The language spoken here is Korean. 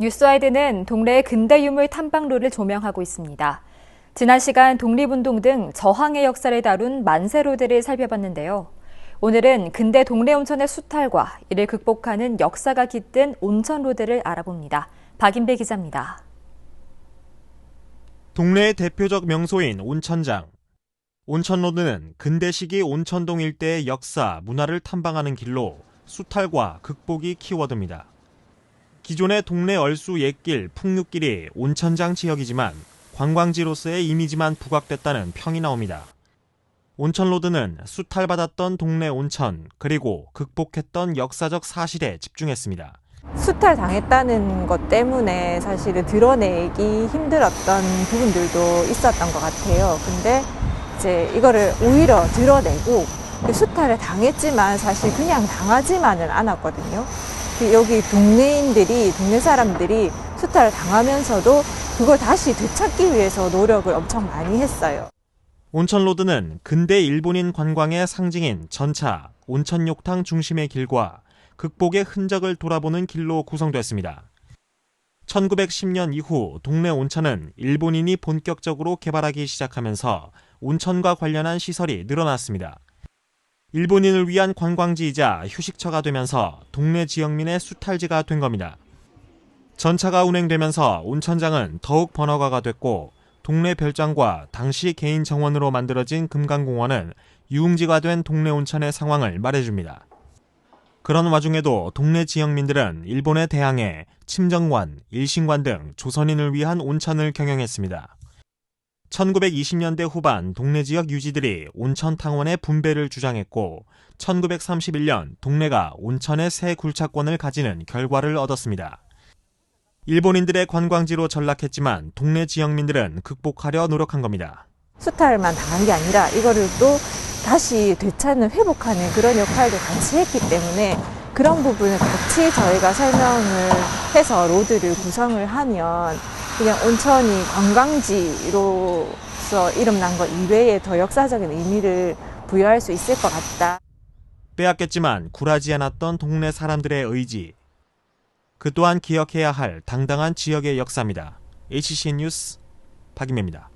뉴스와이드는 동래의 근대 유물 탐방로를 조명하고 있습니다. 지난 시간 독립운동 등 저항의 역사를 다룬 만세로드를 살펴봤는데요. 오늘은 근대 동래 온천의 수탈과 이를 극복하는 역사가 깃든 온천 로드를 알아봅니다. 박인배 기자입니다. 동래의 대표적 명소인 온천장. 온천로드는 근대 시기 온천동 일대의 역사, 문화를 탐방하는 길로 수탈과 극복이 키워드입니다. 기존의 동래 얼수 옛길, 풍류길이 온천장 지역이지만 관광지로서의 이미지만 부각됐다는 평이 나옵니다. 온천로드는 수탈받았던 동네 온천, 그리고 극복했던 역사적 사실에 집중했습니다. 수탈 당했다는 것 때문에 사실은 드러내기 힘들었던 부분들도 있었던 것 같아요. 근데 이제 이거를 오히려 드러내고 그 수탈을 당했지만 사실 그냥 당하지만은 않았거든요. 그 여기 동네인들이, 동네 사람들이 수탈을 당하면서도 그걸 다시 되찾기 위해서 노력을 엄청 많이 했어요. 온천로드는 근대 일본인 관광의 상징인 전차, 온천욕탕 중심의 길과 극복의 흔적을 돌아보는 길로 구성됐습니다. 1910년 이후 동네 온천은 일본인이 본격적으로 개발하기 시작하면서 온천과 관련한 시설이 늘어났습니다. 일본인을 위한 관광지이자 휴식처가 되면서 동네 지역민의 수탈지가 된 겁니다. 전차가 운행되면서 온천장은 더욱 번화가가 됐고 동네 별장과 당시 개인 정원으로 만들어진 금강공원은 유흥지가 된 동네 온천의 상황을 말해줍니다. 그런 와중에도 동네 지역민들은 일본에 대항해 침정관, 일신관 등 조선인을 위한 온천을 경영했습니다. 1920년대 후반 동네 지역 유지들이 온천 탕원의 분배를 주장했고 1931년 동네가 온천의 새 굴착권을 가지는 결과를 얻었습니다. 일본인들의 관광지로 전락했지만 동네 지역민들은 극복하려 노력한 겁니다. 수탈만 당한 게 아니라 이거를 또 다시 되찾는 회복하는 그런 역할도 같이 했기 때문에 그런 부분을 같이 저희가 설명을 해서 로드를 구성을 하면 그냥 온천이 관광지로서 이름난 것 이외에 더 역사적인 의미를 부여할 수 있을 것 같다. 빼앗겼지만 굴하지 않았던 동네 사람들의 의지. 그 또한 기억해야 할 당당한 지역의 역사입니다. HC 뉴스 박임입니다.